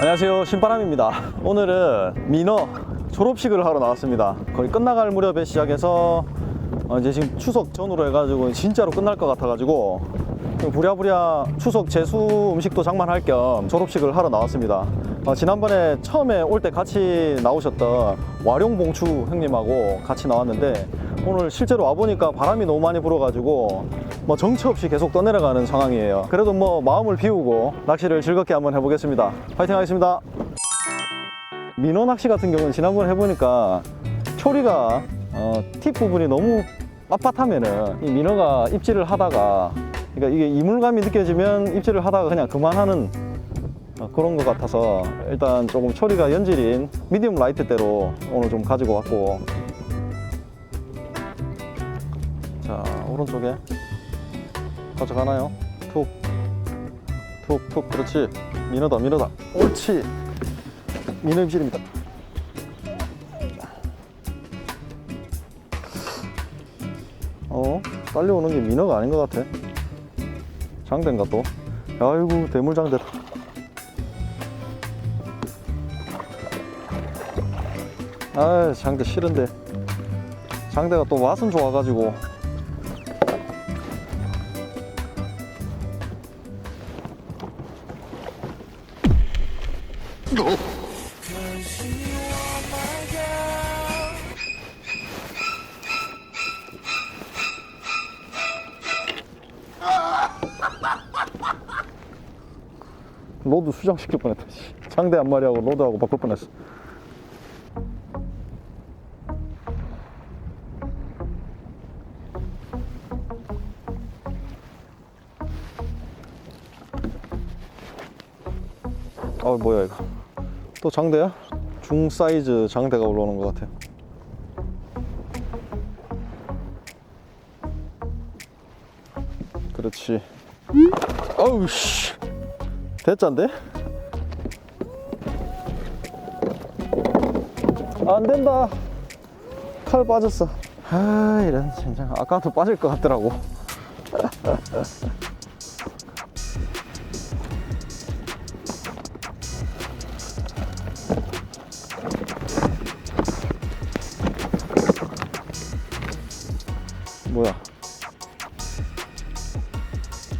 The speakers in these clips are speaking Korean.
안녕하세요. 신바람입니다. 오늘은 민어 졸업식을 하러 나왔습니다. 거의 끝나갈 무렵에 시작해서 어, 이제 지금 추석 전후로 해가지고 진짜로 끝날 것 같아가지고 부랴부랴 추석 제수 음식도 장만할 겸 졸업식을 하러 나왔습니다 어, 지난번에 처음에 올 때 같이 나오셨던 와룡봉추 형님하고 같이 나왔는데 오늘 실제로 와보니까 바람이 너무 많이 불어가지고 뭐 정처 없이 계속 떠내려가는 상황이에요. 그래도 뭐 마음을 비우고 낚시를 즐겁게 한번 해보겠습니다. 파이팅 하겠습니다. 민어 낚시 같은 경우는 지난번에 해보니까 초리가 어, 팁 부분이 너무 빳빳하면은 이 민어가 입질을 하다가 그러니까 이게 이물감이 느껴지면 입질을 하다가 그냥 그만하는 어, 그런 것 같아서 일단 조금 초리가 연질인 미디움 라이트대로 오늘 좀 가지고 왔고. 자 오른쪽에 가져가나요? 툭 툭 툭. 그렇지. 민어다 민어다. 옳지. 민어 입질입니다. 어 딸려오는 게 민어가 아닌 것 같아. 장대인가 또? 아이고 대물장대다 아 장대 싫은데. 장대가 또 맛은 좋아가지고. 로드 수정시킬 뻔했다 씨. 장대 한 마리하고 로드하고 바꿀 뻔했어 아 뭐야 이거. 또 장대야? 중 사이즈 장대가 올라오는 것 같아요 그렇지. 아우 씨. 대짠데? 안 된다. 칼 빠졌어. 아 이런 진짜 아까부터 빠질 것 같더라고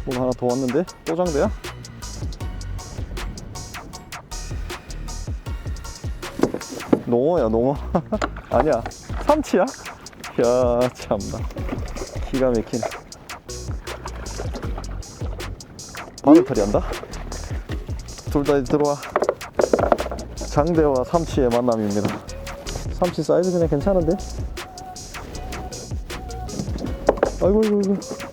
뭐가 하나 더 왔는데? 또 장대야? 농어야 농어 아니야 삼치야? 야 참나 기가 막히네 바늘털이 한다? 둘 다 들어와 장대와 삼치의 만남입니다 삼치 사이즈 그냥 괜찮은데? 아이고 아이고 아이고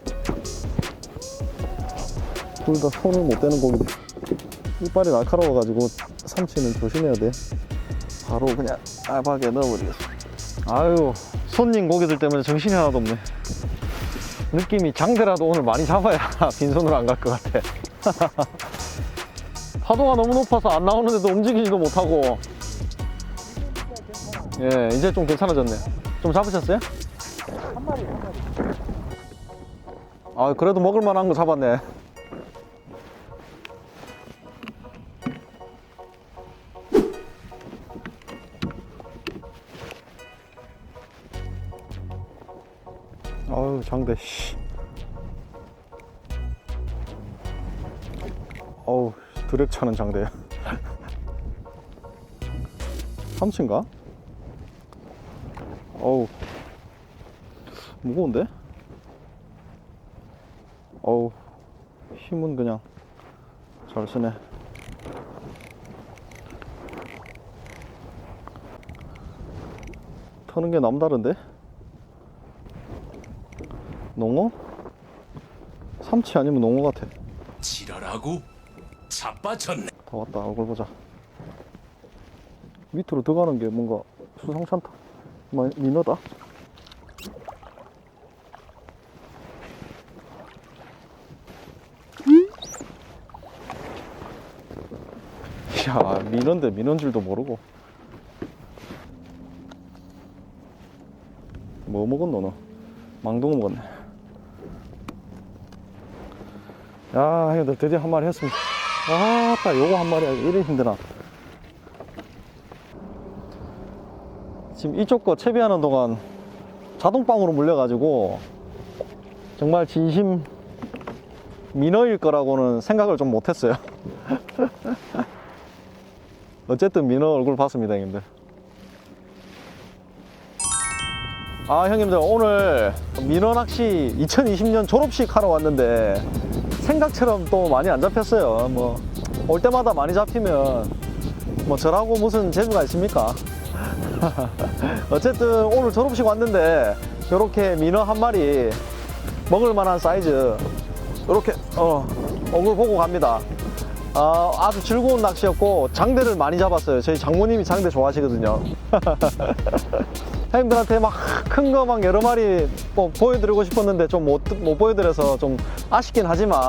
둘 다 손을 못 대는 고기들 이빨이 날카로워가지고 삼치는 조심해야 돼 바로 그냥 알박에 넣어버리겠어. 아유, 손님 고기들 때문에 정신이 하나도 없네. 느낌이 장대라도 오늘 많이 잡아야 빈손으로 안 갈 것 같아. 파도가 너무 높아서 안 나오는데도 움직이지도 못하고. 예, 이제 좀 괜찮아졌네. 좀 잡으셨어요? 한 마리, 한 마리. 아, 그래도 먹을 만한 거 잡았네. 아유 장대 씨. 어우 드랙 차는 장대야 삼치인가? 어우 무거운데? 어우 힘은 그냥 잘 쓰네 터는 게 남다른데? 농어? 삼치 아니면 농어 같아. 지랄하고 자빠졌네. 다 왔다. 얼굴 보자. 밑으로 들어가는 게 뭔가 수상찮다. 마- 민어다. 야, 민어인데 민어인 줄도 모르고. 뭐 먹었노, 너? 망둥어 먹었네. 야, 형님들 드디어 한 마리 했습니다. 아, 아빠 요거 한 마리 이래 힘드나. 지금 이쪽 거 채비하는 동안 자동방으로 물려가지고 정말 진심 민어일 거라고는 생각을 좀 못했어요. 어쨌든 민어 얼굴 봤습니다, 형님들. 아, 형님들 오늘 민어 낚시 2020년 졸업식 하러 왔는데 생각처럼 또 많이 안 잡혔어요. 뭐 올 때마다 많이 잡히면 뭐 저라고 무슨 재주가 있습니까? 어쨌든 오늘 졸업식 왔는데 이렇게 민어 한 마리 먹을 만한 사이즈 이렇게 어 얼굴 보고 갑니다. 아, 아주 즐거운 낚시였고 장대를 많이 잡았어요. 저희 장모님이 장대 좋아하시거든요. 형님들한테 막 큰 거 막 여러 마리 뭐 보여드리고 싶었는데 좀 못 못 보여드려서 좀 아쉽긴 하지만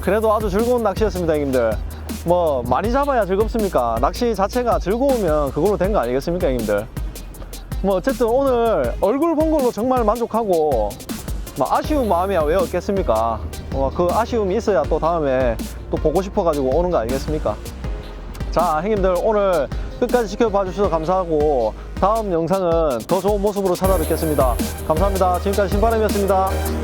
그래도 아주 즐거운 낚시였습니다, 형님들. 뭐 많이 잡아야 즐겁습니까? 낚시 자체가 즐거우면 그걸로 된 거 아니겠습니까, 형님들? 뭐 어쨌든 오늘 얼굴 본 걸로 정말 만족하고 뭐 아쉬운 마음이야 왜 없겠습니까? 어, 그 아쉬움이 있어야 또 다음에 또 보고 싶어가지고 오는 거 아니겠습니까? 자, 형님들 오늘 끝까지 지켜봐 주셔서 감사하고 다음 영상은 더 좋은 모습으로 찾아뵙겠습니다. 감사합니다. 지금까지 신바람이었습니다.